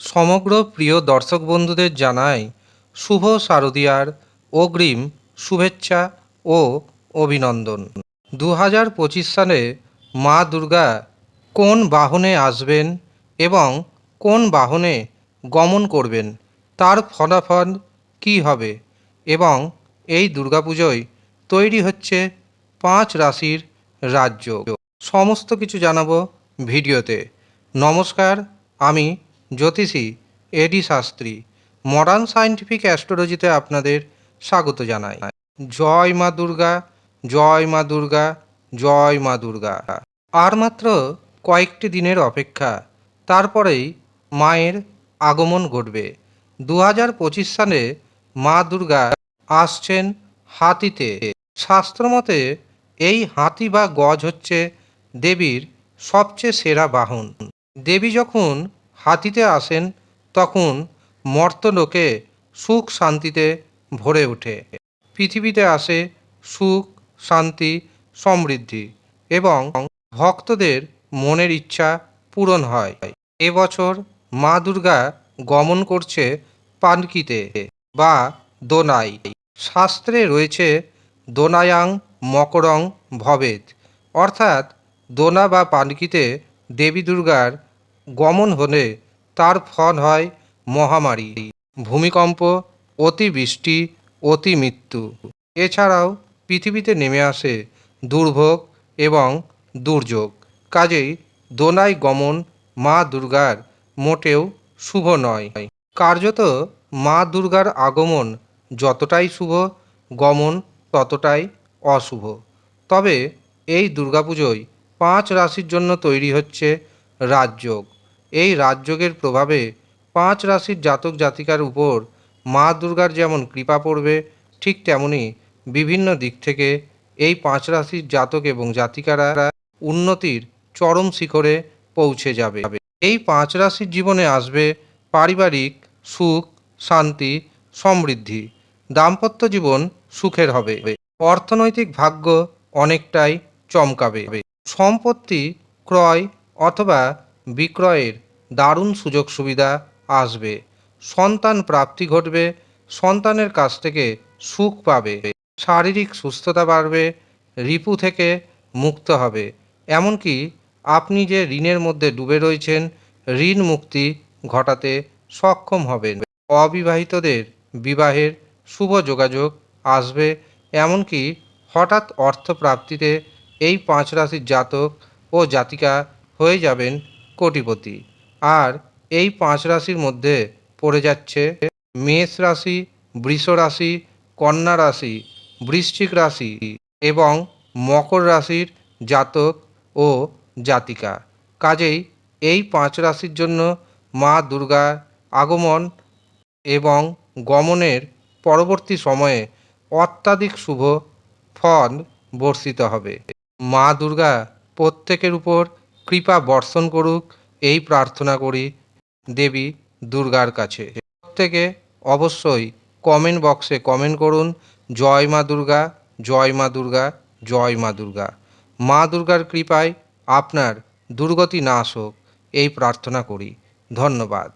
সমগ্র প্রিয় দর্শক বন্ধুদের জানাই শুভ শারদীয়ার অগ্রিম শুভেচ্ছা ও অভিনন্দন। দু হাজার পঁচিশ সালে মা দুর্গা কোন বাহনে আসবেন এবং কোন বাহনে গমন করবেন, তার ফলাফল কী হবে এবং এই দুর্গাপুজোয় তৈরি হচ্ছে পাঁচ রাশির রাজ্য। সমস্ত কিছু জানাব ভিডিওতে। নমস্কার, আমি জ্যোতিষী A D Shastri modern scientific অ্যাস্ট্রোলজিতে আপনাদের স্বাগত জানাই। জয় মা দুর্গা, জয় মা দুর্গা, জয় মা দুর্গা। আর মাত্র কয়েকটি দিনের অপেক্ষা, তারপরেই মায়ের আগমন ঘটবে। দু হাজার পঁচিশ সালে মা দুর্গা আসছেন হাতিতে। শাস্ত্রমতে এই হাতি বা গজ হচ্ছে দেবীর সবচেয়ে সেরা বাহন। দেবী যখন হাতিতে আসেন, তখন মর্তলোকে সুখ শান্তিতে ভরে ওঠে। পৃথিবীতে আসে সুখ, শান্তি, সমৃদ্ধি এবং ভক্তদের মনের ইচ্ছা পূরণ হয়। এবছর মা দুর্গা গমন করছে পানকিতে বা দোনাই। শাস্ত্রে রয়েছে দোনায়াং মকরং ভবেদ অর্থাৎ দোনা বা পানকিতে দেবী দুর্গার গমন হলে তার ফল হয় মহামারী, ভূমিকম্প, অতিবৃষ্টি অতি মৃত্যু এছাড়াও পৃথিবীতে নেমে আসে দুর্ভোগ এবং দুর্যোগ। কাজেই দোনাই গমন মা দুর্গার মোটেও শুভ নয়। কার্যত মা দুর্গার আগমন যতটাই শুভ, গমন ততটাই অশুভ। তবে এই দুর্গাপুজোয় পাঁচ রাশির জন্য তৈরি হচ্ছে রাজযোগ। এই রাজযোগের প্রভাবে পাঁচ রাশির জাতক জাতিকার উপর মা দুর্গার যেমন কৃপা পড়বে, ঠিক তেমনি বিভিন্ন দিক থেকে এই পাঁচ রাশির জাতক এবং জাতিকারা উন্নতির চরম শিখরে পৌঁছে যাবে। এই পাঁচ রাশির জীবনে আসবে পারিবারিক সুখ, শান্তি, সমৃদ্ধি। দাম্পত্য জীবন সুখের হবে। অর্থনৈতিক ভাগ্য অনেকটাই চমকাবে। সম্পত্তি ক্রয় অথবা বিক্রয়ের দারুণ সুযোগ সুবিধা আসবে। সন্তান প্রাপ্তি ঘটবে, সন্তানের কাছ থেকে সুখ পাবে, শারীরিক সুস্থতা বাড়বে, রিপু থেকে মুক্ত হবে। এমনকি আপনি যে ঋণের মধ্যে ডুবে রয়েছেন, ঋণ মুক্তি ঘটাতে সক্ষম হবেন। অবিবাহিতদের বিবাহের শুভ যোগাযোগ আসবে। এমনকি হঠাৎ অর্থ প্রাপ্তিতে এই পাঁচ রাশির জাতক ও জাতিকা হয়ে যাবেন কোটিপতি। আর এই পাঁচ রাশির মধ্যে পড়ে যাচ্ছে মেষ রাশি, বৃষ রাশি, কন্যা রাশি, বৃশ্চিক রাশি এবং মকর রাশির জাতক ও জাতিকা। কাজেই এই পাঁচ রাশির জন্য মা দুর্গার আগমন এবং গমনের পরবর্তী সময়ে অত্যাধিক শুভ ফল বর্ষিত হবে। মা দুর্গা প্রত্যেকের উপর কৃপা বর্ষণ করুক, এই প্রার্থনা করি দেবী দুর্গার কাছে। প্রত্যেকে অবশ্যই কমেন্ট বক্সে কমেন্ট করুন, জয় মা দুর্গা, জয় মা দুর্গা, জয় মা দুর্গা। মা দুর্গার কৃপায় আপনার দুর্গতি নাশ হোক, এই প্রার্থনা করি। ধন্যবাদ।